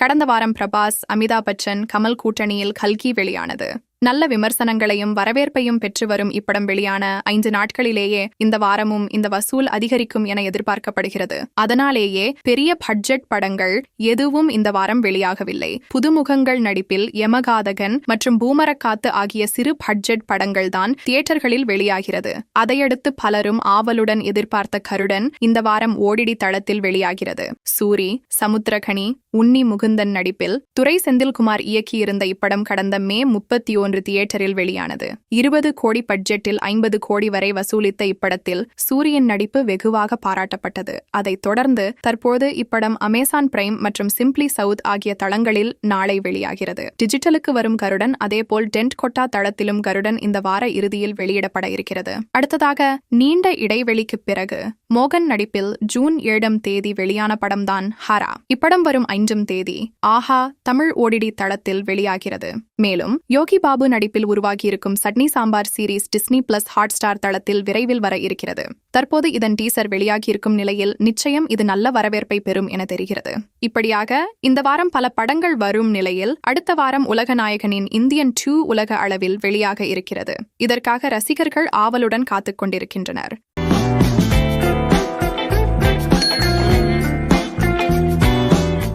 கடந்த வாரம் பிரபாஸ் அமிதாப் பச்சன் கமல் கூட்டணியில் கல்கி வெளியானது. நல்ல விமர்சனங்களையும் வரவேற்பையும் பெற்று வரும் இப்படம் வெளியான ஐந்து நாட்களிலேயே இந்த வாரமும் இந்த வசூல் அதிகரிக்கும் என எதிர்பார்க்கப்படுகிறது. அதனாலேயே பெரிய பட்ஜெட் படங்கள் எதுவும் இந்த வாரம் வெளியாகவில்லை. புதுமுகங்கள் நடிப்பில் யமகாதகன் மற்றும் பூமரக்காத்து ஆகிய சிறு பட்ஜெட் படங்கள் தான் தியேட்டர்களில் வெளியாகிறது. அதையடுத்து பலரும் ஆவலுடன் எதிர்பார்த்த கருடன் இந்த வாரம் ஓடிடி தளத்தில் வெளியாகிறது. சூரி சமுத்திரகனி உன்னி முகுந்தன் நடிப்பில் துரை செந்தில்குமார் இயக்கியிருந்த இப்படம் கடந்த மே முப்பத்தி ஒன்று தியேட்டரில் வெளியானது. இருபது கோடி பட்ஜெட்டில் ஐம்பது கோடி வரை வசூலித்த இப்படத்தில் சூரியன் நடிப்பு வெகுவாக பாராட்டப்பட்டது. அதைத் தொடர்ந்து தற்போது இப்படம் அமேசான் பிரைம் மற்றும் சிம்ப்ளி சவுத் ஆகிய தளங்களில் நாளை வெளியாகிறது. டிஜிட்டலுக்கு வரும் கருடன் அதேபோல் டென்ட் கொட்டா தளத்திலும் கருடன் இந்த வார இறுதியில் வெளியிடப்பட இருக்கிறது. அடுத்ததாக நீண்ட இடைவெளிக்கு பிறகு மோகன் நடிப்பில் ஜூன் ஏழாம் தேதி வெளியான படம்தான் ஹாரா. இப்படம் வரும் ஐந்தாம் தேதி ஆஹா தமிழ் ஓடிடி தளத்தில் வெளியாகிறது. மேலும் யோகி பாபு பாபு நடிப்பில் உருவாகியிருக்கும் chutney sambar series Disney plus Hotstar தளத்தில் விரைவில் வர இருக்கிறது. தற்போது இதன் டீசர் வெளியாகியிருக்கும் நிலையில் நிச்சயம் இது நல்ல வரவேற்பை பெறும் என தெரிகிறது. இப்படியாக இந்த வாரம் பல படங்கள் வரும் நிலையில் அடுத்த வாரம் உலகநாயகனின் இந்தியன் டூ உலக அளவில் வெளியாக இருக்கிறது. இதற்காக ரசிகர்கள் ஆவலுடன் காத்துக் கொண்டிருக்கின்றனர்.